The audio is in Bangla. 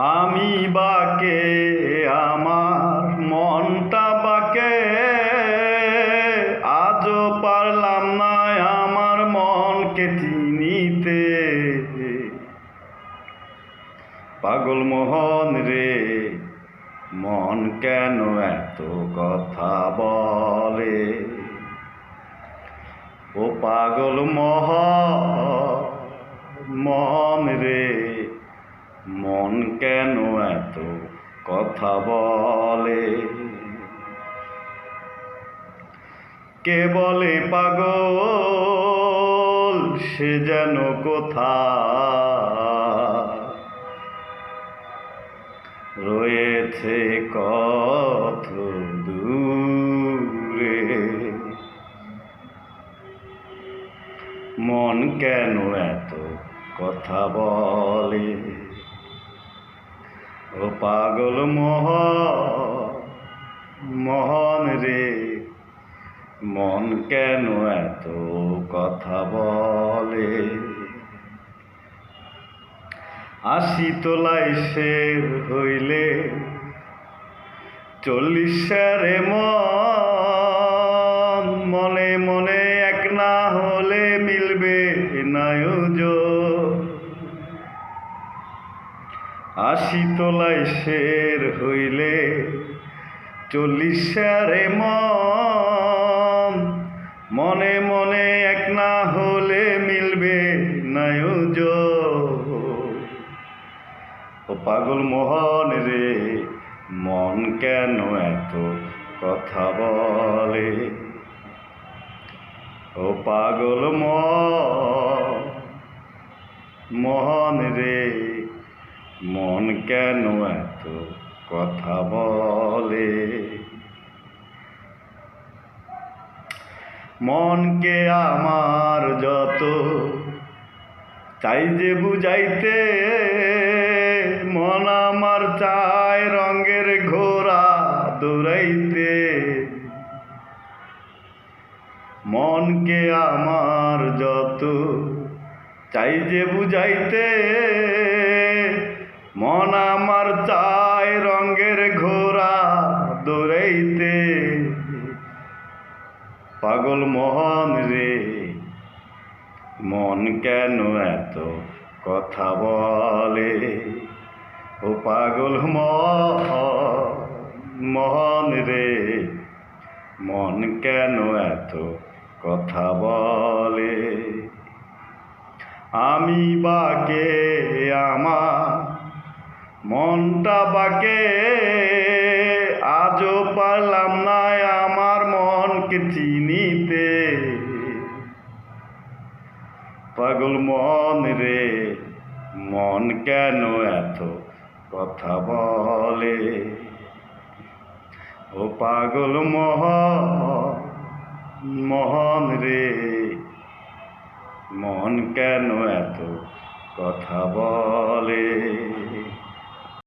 আমি বাকে, আমার মনটা বাকে। আজও পারলাম না আমার মনকে চিনিতে। পাগল মোহন রে, মন কেন এত কথা বলে? ও পাগল মহ কথা বলে। কে বলে পাগল, সে যেন কোথা রয়েছে কত দূরে। মন কেন এত কথা বলে? ও পাগল মহ, মহন রে, মন কেন এত কথা বলে? আশি তোলাই শের হইলে চল্লিশ রে মন। মনে এক না হলে মিলবে নায়োজ আশি তোলাই শের হইলে চল্লিশ রে মন। মনে এক না হলে মিলবে নায়োজ ও পাগল মোহন রে, মন কেন এত কথা বলে? ও পাগল মোহন রে মন কেন এত কথা বলে? মনকে আমার যত, চাই যে বুঝাইতে, মন আমার চায় রঙের ঘোড়া দৌড়াইতে। মনকে আমার যত, চাই যে বুঝাইতে মন আমার চায় রঙের ঘোড়া দৌড়াইতে। পাগল মোহন রে, মন কেন এত কথা বলে? ও পাগল মোহন রে, মন কেন এত কথা বলে? আমি বাকে আমার মনটা বাকে, আজও পারলাম না আমার মনকে চিনিতে। পাগল মন রে, মন কেন এত কথা বলে? ও পাগল মহ, মহন রে, মন কেন এত কথা বলে?